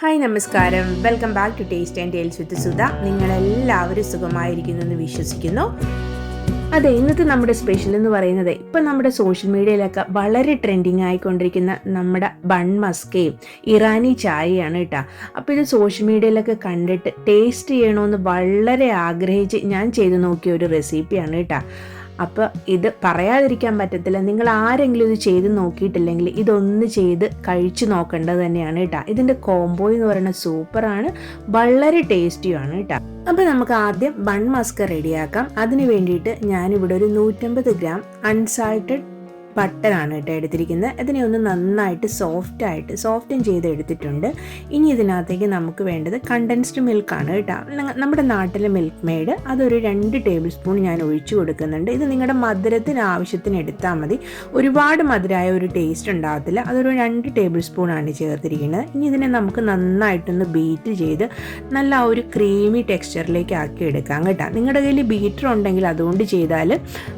Hi നമസ്കാരം. Welcome back to taste and tales with Sudha. നിങ്ങളെല്ലാവരും സുഖമായിരിക്കുന്നു എന്ന് വിശ്വസിക്കുന്നു. അതെ ഇന്നത്തെ നമ്മുടെ സ്പെഷ്യൽ എന്ന് പറയുന്നത് ഇപ്പം നമ്മുടെ സോഷ്യൽ മീഡിയയിലൊക്കെ വളരെ ട്രെൻഡിങ് ആയിക്കൊണ്ടിരിക്കുന്ന നമ്മുടെ ബൺ മസ്കയും ഇറാനി ചായയാണ് കേട്ടോ അപ്പോൾ ഇത് സോഷ്യൽ മീഡിയയിലൊക്കെ കണ്ടിട്ട് ടേസ്റ്റ് ചെയ്യണമെന്ന് വളരെ ആഗ്രഹിച്ച് ഞാൻ ചെയ്തു നോക്കിയ ഒരു റെസിപ്പിയാണ് കേട്ടോ അപ്പോൾ ഇത് പറയാതിരിക്കാൻ പറ്റത്തില്ല. നിങ്ങൾ ആരെങ്കിലും ഇത് ചെയ്ത് നോക്കിയിട്ടില്ലെങ്കിൽ ഇതൊന്ന് ചെയ്ത് കഴിച്ചു നോക്കേണ്ടത് തന്നെയാണ് കേട്ടോ. ഇതിന്റെ കോംബോ എന്ന് പറയുന്നത് സൂപ്പറാണ് വളരെ ടേസ്റ്റിയുമാണ് കേട്ടോ. അപ്പോൾ നമുക്ക് ആദ്യം ബൺ മസ്ക റെഡിയാക്കാം അതിന് വേണ്ടിയിട്ട് ഞാനിവിടെ ഒരു നൂറ്റമ്പത് ഗ്രാം അൺസാൾട്ടഡ് ബട്ടറാണ് കേട്ടോ എടുത്തിരിക്കുന്നത്. അതിനെ ഒന്ന് നന്നായിട്ട് സോഫ്റ്റ് ആയിട്ട് സോഫ്റ്റൻ ചെയ്ത് എടുത്തിട്ടുണ്ട് ഇനി ഇതിനകത്തേക്ക് നമുക്ക് വേണ്ടത് കണ്ടൻസ്ഡ് മിൽക്കാണ് കേട്ടോ. നമ്മുടെ നാട്ടിലെ മിൽക്ക് മെയ്ഡ് അതൊരു രണ്ട് ടേബിൾ സ്പൂൺ ഞാൻ ഒഴിച്ചു കൊടുക്കുന്നുണ്ട്. ഇത് നിങ്ങളുടെ മധുരത്തിന് ആവശ്യത്തിന് എടുത്താൽ മതി. ഒരുപാട് മധുരമായ ഒരു ടേസ്റ്റ് ഉണ്ടാകത്തില്ല. അതൊരു രണ്ട് ടേബിൾ സ്പൂൺ ആണ് ചേർത്തിരിക്കുന്നത്. ഇനി ഇതിനെ നമുക്ക് നന്നായിട്ടൊന്ന് ബീറ്റ് ചെയ്ത് നല്ല ഒരു ക്രീമി ടെക്സ്ചറിലേക്ക് ആക്കി എടുക്കാം കേട്ടോ. നിങ്ങളുടെ കയ്യിൽ ബീറ്റർ ഉണ്ടെങ്കിൽ അതുകൊണ്ട് ചെയ്താൽ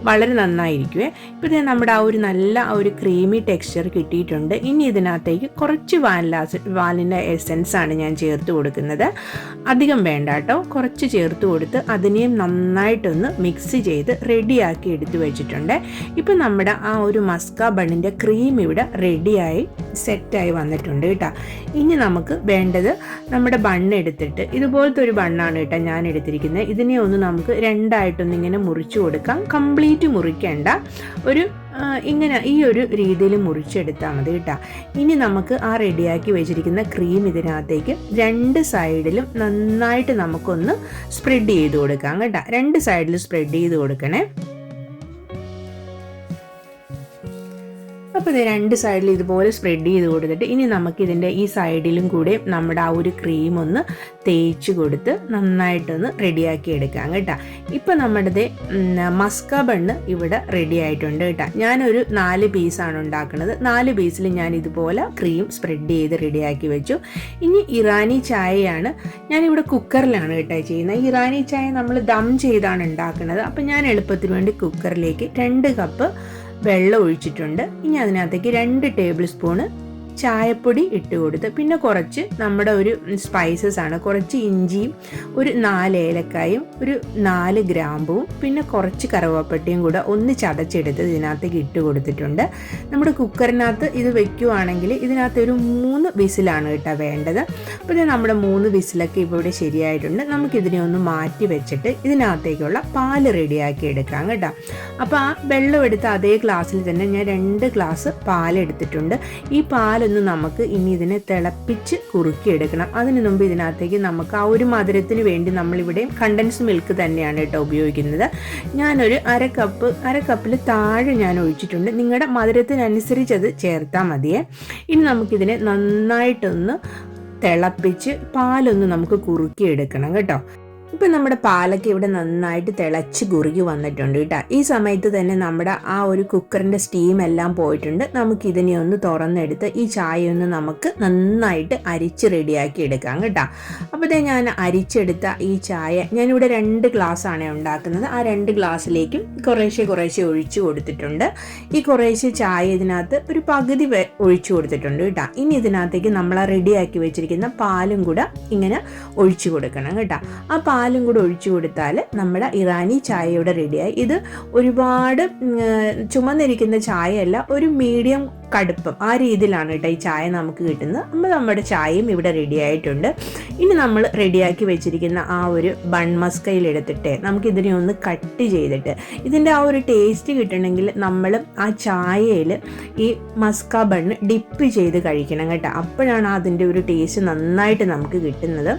വളരെ നന്നായിരിക്കുമേ ഇപ്പോൾ നമ്മുടെ ആ ഒരു നല്ല ഒരു ക്രീമി ടെക്സ്ചർ കിട്ടിയിട്ടുണ്ട്. ഇനി ഇതിനകത്തേക്ക് കുറച്ച് വാനില വാലിന്റെ എസെൻസ് ആണ് ഞാൻ ചേർത്ത് കൊടുക്കുന്നത്. അധികം വേണ്ട കേട്ടോ. കുറച്ച് ചേർത്ത് കൊടുത്ത് അതിനെയും നന്നായിട്ടൊന്ന് മിക്സ് ചെയ്ത് റെഡിയാക്കി എടുത്തു വെച്ചിട്ടുണ്ട്. ഇപ്പം നമ്മുടെ ആ ഒരു മസ്ക ബണ്ണിന്റെ ക്രീം ഇവിടെ റെഡിയായി സെറ്റായി വന്നിട്ടുണ്ട് കേട്ടോ. ഇനി നമുക്ക് വേണ്ടത് നമ്മുടെ ബണ്ണ് എടുത്തിട്ട് ഇതുപോലത്തെ ഒരു ബണ്ണാണ് കേട്ടോ ഞാൻ എടുത്തിരിക്കുന്നത്. ഇതിനെ ഒന്ന് നമുക്ക് രണ്ടായിട്ടൊന്ന് ഇങ്ങനെ മുറിച്ചു കൊടുക്കാം. കംപ്ലീറ്റ് മുറിക്കേണ്ട. ഒരു ഇങ്ങനെ ഈ ഒരു രീതിയിൽ മുറിച്ചെടുത്താൽ മതി കേട്ടോ. ഇനി നമുക്ക് ആ റെഡിയാക്കി വെച്ചിരിക്കുന്ന ക്രീം ഇതിനകത്തേക്ക് രണ്ട് സൈഡിലും നന്നായിട്ട് നമുക്കൊന്ന് സ്പ്രെഡ് ചെയ്ത് കൊടുക്കാം കേട്ടോ. രണ്ട് സൈഡിൽ സ്പ്രെഡ് ചെയ്ത് കൊടുക്കണേ. അപ്പോൾ ഇത് രണ്ട് സൈഡിൽ ഇതുപോലെ സ്പ്രെഡ് ചെയ്ത് കൊടുത്തിട്ട് ഇനി നമുക്കിതിന്റെ ഈ സൈഡിലും കൂടെ നമ്മുടെ ആ ഒരു ക്രീം ഒന്ന് തേച്ച് കൊടുത്ത് നന്നായിട്ടൊന്ന് റെഡിയാക്കി എടുക്കാം കേട്ടോ. ഇപ്പോൾ നമ്മുടെ മസ്ക ബണ്ണ് ഇവിടെ റെഡി ആയിട്ടുണ്ട് കേട്ടോ. ഞാനൊരു നാല് പീസാണ് ഉണ്ടാക്കുന്നത്. നാല് പീസിൽ ഞാൻ ഇതുപോലെ ക്രീം സ്പ്രെഡ് ചെയ്ത് റെഡിയാക്കി വെച്ചു. ഇനി ഇറാനി ചായയാണ് ഞാനിവിടെ കുക്കറിലാണ് കേട്ടോ ചെയ്യുന്നത്. ഇറാനി ചായ നമ്മൾ ദം ചെയ്താണ് ഉണ്ടാക്കുന്നത്. അപ്പോൾ ഞാൻ എളുപ്പത്തിന് വേണ്ടി കുക്കറിലേക്ക് രണ്ട് കപ്പ് വെള്ളം ഒഴിച്ചിട്ടുണ്ട്. ഇനി അതിനകത്തേക്ക് രണ്ട് ടേബിൾ സ്പൂണ് ചായപ്പൊടി ഇട്ട് കൊടുത്ത് പിന്നെ കുറച്ച് നമ്മുടെ ഒരു സ്പൈസസ് ആണ്. കുറച്ച് ഇഞ്ചിയും ഒരു നാല് ഏലക്കായും ഒരു നാല് ഗ്രാമ്പും പിന്നെ കുറച്ച് കറുവപ്പട്ടയും കൂടെ ഒന്ന് ചതച്ചെടുത്ത് ഇതിനകത്തേക്ക് ഇട്ട് കൊടുത്തിട്ടുണ്ട്. നമ്മുടെ കുക്കറിനകത്ത് ഇത് വെക്കുവാണെങ്കിൽ ഇതിനകത്ത് ഒരു മൂന്ന് വിസിലാണ് കേട്ടോ വേണ്ടത്. അപ്പോൾ ഇത് നമ്മുടെ മൂന്ന് വിസിലൊക്കെ ഇപ്പോൾ ഇവിടെ ശരിയായിട്ടുണ്ട്. നമുക്കിതിനെ ഒന്ന് മാറ്റി വെച്ചിട്ട് ഇതിനകത്തേക്കുള്ള പാൽ റെഡിയാക്കി എടുക്കാം കേട്ടോ. അപ്പോൾ ആ വെള്ളം എടുത്ത അതേ ഗ്ലാസ്സിൽ തന്നെ ഞാൻ രണ്ട് ഗ്ലാസ് പാൽ എടുത്തിട്ടുണ്ട് ഈ പാൽ പാലൊന്ന് നമുക്ക് ഇനി ഇതിനെ തിളപ്പിച്ച് കുറുക്കി എടുക്കണം അതിന് മുമ്പ് ഇതിനകത്തേക്ക് നമുക്ക് ആ ഒരു മധുരത്തിന് വേണ്ടി നമ്മളിവിടെ കണ്ടൻസ് മിൽക്ക് തന്നെയാണ് കേട്ടോ ഉപയോഗിക്കുന്നത്. ഞാനൊരു അര കപ്പ് അര കപ്പിൽ താഴെ ഞാൻ ഒഴിച്ചിട്ടുണ്ട്. നിങ്ങളുടെ മധുരത്തിനനുസരിച്ച് അത് ചേർത്താൽ മതിയേ. ഇനി നമുക്കിതിനെ നന്നായിട്ടൊന്ന് തിളപ്പിച്ച് പാലൊന്ന് നമുക്ക് കുറുക്കി എടുക്കണം കേട്ടോ. ഇപ്പം നമ്മുടെ പാലൊക്കെ ഇവിടെ നന്നായിട്ട് തിളച്ച് കുറുകി വന്നിട്ടുണ്ട് കേട്ടോ. ഈ സമയത്ത് തന്നെ നമ്മുടെ ആ ഒരു കുക്കറിന്റെ സ്റ്റീം എല്ലാം പോയിട്ടുണ്ട്. നമുക്ക് ഇതിനെ ഒന്ന് തുറന്നെടുത്ത് ഈ ചായ ഒന്ന് നമുക്ക് നന്നായിട്ട് അരിച്ച് റെഡിയാക്കി എടുക്കാം കേട്ടോ. അപ്പോൾ ഞാൻ അരിച്ചെടുത്ത ഈ ചായ ഞാനിവിടെ രണ്ട് ഗ്ലാസ്സാണ് ഉണ്ടാക്കുന്നത്. ആ രണ്ട് ഗ്ലാസ്സിലേക്കും കുറേശ്ശെ കുറേശ്ശെ ഒഴിച്ചു കൊടുത്തിട്ടുണ്ട്. ഈ കുറേശ്ശെ ചായ ഇതിനകത്ത് ഒരു പകുതി ഒഴിച്ചു കൊടുത്തിട്ടുണ്ട് കേട്ടോ. ഇനി ഇതിനകത്തേക്ക് നമ്മൾ റെഡിയാക്കി വെച്ചിരിക്കുന്ന പാലും കൂടെ ഇങ്ങനെ ഒഴിച്ചു കൊടുക്കണം കേട്ടോ. ആ പാലും കൂടെ ഒഴിച്ചു കൊടുത്താൽ നമ്മുടെ ഇറാനി ചായയോടെ റെഡിയായി. ഇത് ഒരുപാട് ചുമന്നിരിക്കുന്ന ചായയല്ല ഒരു മീഡിയം കടുപ്പം. ആ രീതിയിലാണ് കേട്ടോ ഈ ചായ നമുക്ക് കിട്ടുന്നത്. അപ്പോൾ നമ്മുടെ ചായയും ഇവിടെ റെഡി ആയിട്ടുണ്ട് ഇനി നമ്മൾ റെഡിയാക്കി വെച്ചിരിക്കുന്ന ആ ഒരു ബൺ മസ്കയിൽ എടുത്തിട്ട് നമുക്കിതിനെ ഒന്ന് കട്ട് ചെയ്തിട്ട് ഇതിന്റെ ആ ഒരു ടേസ്റ്റ് കിട്ടണമെങ്കിൽ നമ്മൾ ആ ചായയിൽ ഈ മസ്ക ബണ്ണ് ഡിപ്പ് ചെയ്ത് കഴിക്കണം കേട്ടോ. അപ്പോഴാണ് അതിന്റെ ഒരു ടേസ്റ്റ് നന്നായിട്ട് നമുക്ക് കിട്ടുന്നത്.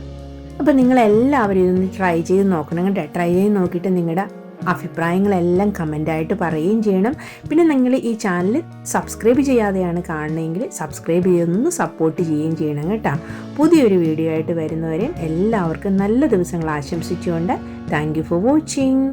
അപ്പോൾ നിങ്ങളെല്ലാവരും ഇതൊന്ന് ട്രൈ ചെയ്ത് നോക്കണം. കേട്ടോ ട്രൈ ചെയ്ത് നോക്കിയിട്ട് നിങ്ങളുടെ അഭിപ്രായങ്ങളെല്ലാം കമന്റായിട്ട് പറയുകയും ചെയ്യണം. പിന്നെ നിങ്ങൾ ഈ ചാനൽ സബ്സ്ക്രൈബ് ചെയ്യാതെയാണ് കാണണമെങ്കിൽ സബ്സ്ക്രൈബ് ചെയ്തൊന്ന് സപ്പോർട്ട് ചെയ്യുകയും ചെയ്യണം കേട്ടോ. പുതിയൊരു വീഡിയോ ആയിട്ട് വരുന്നവരെയും എല്ലാവർക്കും നല്ല ദിവസങ്ങൾ ആശംസിച്ചുകൊണ്ട് താങ്ക് ഫോർ വാച്ചിങ്